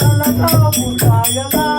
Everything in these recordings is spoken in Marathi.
తలతో పుట్టాయలా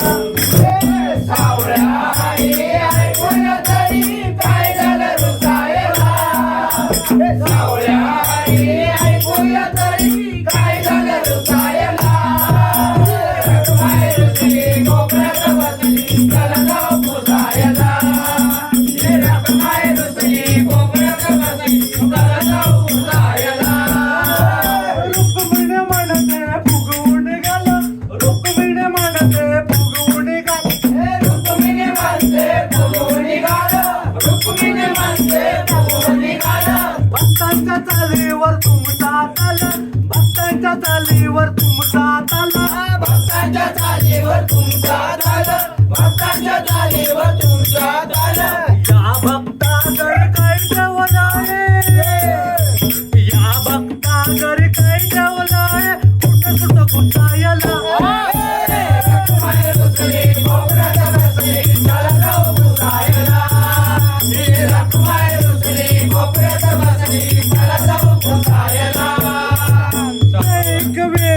भक्तांच्या चालीवर तुमचा कल भक्तांच्या चालीवर तुमचा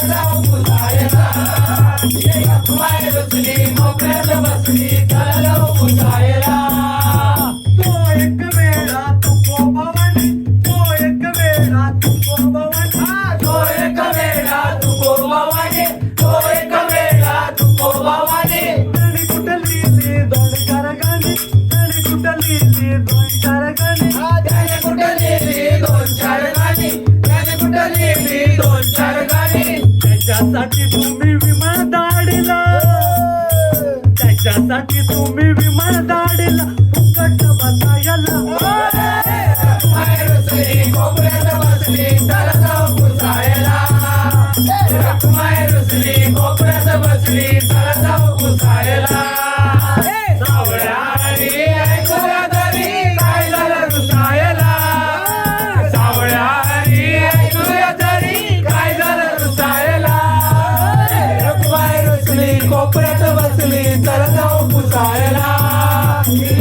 तो त्याच्यासाठी तुम्ही विमा दाढीला त्याच्यासाठी तुम्ही विमा दाढीला फुकट बसायला.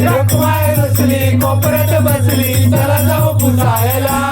रखवाय बसली कोपऱ्यात बसली चला जाऊ पुसायला.